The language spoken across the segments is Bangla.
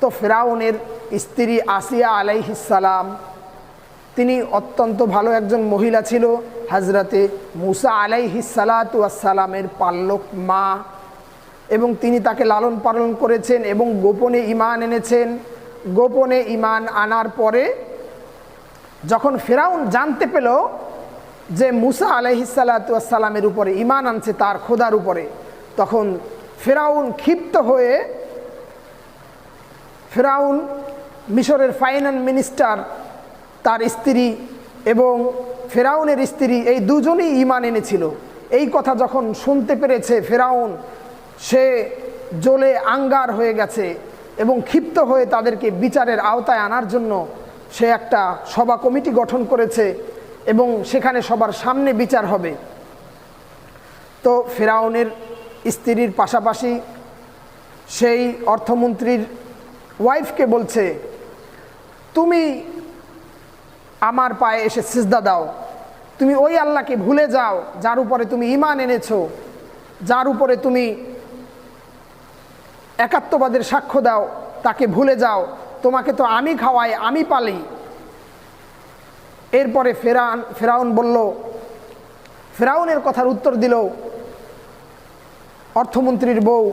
তো ফেরাউনের স্ত্রী আসিয়া আলাইহিসালাম তিনি অত্যন্ত ভালো একজন মহিলা ছিল হাজরাতে মুসা আলাইহিসালাতামের পাল্লক মা। এবং তিনি তাকে লালন পালন করেছেন এবং গোপনে ইমান এনেছেন। গোপনে ইমান আনার পরে যখন ফেরাউন জানতে পেল যে মুসা আলহিসাল্লামের উপরে ইমান আনছে তার খোদার উপরে, তখন ফেরাউন ক্ষিপ্ত হয়ে ফেরাউন মিশরের ফাইনান্স মিনিস্টার, তার স্ত্রী এবং ফেরাউনের স্ত্রী, এই দুজনই ইমান এনেছিল। এই কথা যখন শুনতে পেরেছে ফেরাউন, সে জ্বলে আঙ্গার হয়ে গেছে এবং ক্ষিপ্ত হয়ে তাদেরকে বিচারের আওতায় আনার জন্য সে একটা সভা কমিটি গঠন করেছে এবং সেখানে সবার সামনে বিচার হবে। তো ফেরাউনের স্ত্রীর পাশাপাশি সেই অর্থমন্ত্রীর ওয়াইফকে বলছে, তুমি আমার পায়ে এসে সিজদা দাও। তুমি ওই আল্লাহকে ভুলে যাও, যার উপরে তুমি ইমান এনেছো, যার উপরে তুমি একাত্মবাদের সাক্ষ্য দাও, তাকে ভুলে যাও। তোমাকে তো আমি খাওয়াই, আমি পালি। এরপরে ফেরান, ফেরাউন বলল, ফেরাউনের কথার উত্তর দিল অর্থমন্ত্রীর বউ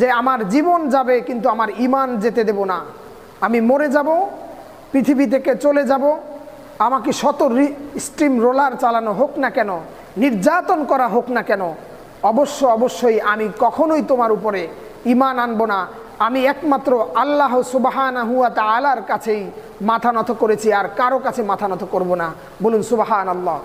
যে আমার জীবন যাবে, কিন্তু আমার ইমান যেতে দেব না। আমি মরে যাব, পৃথিবী থেকে চলে যাব, আমাকে শত স্টিম রোলার চালানো হোক না কেন, নির্যাতন করা হোক না কেন, অবশ্য অবশ্যই আমি কখনোই তোমার উপরে ইমান আনব না। আমি একমাত্র আল্লাহ সুবাহানা হুয়া তা আলার কাছেই মাথা নত করেছি, আর কারও কাছে মাথা নত করব না। বলুন সুবাহান আল্লাহ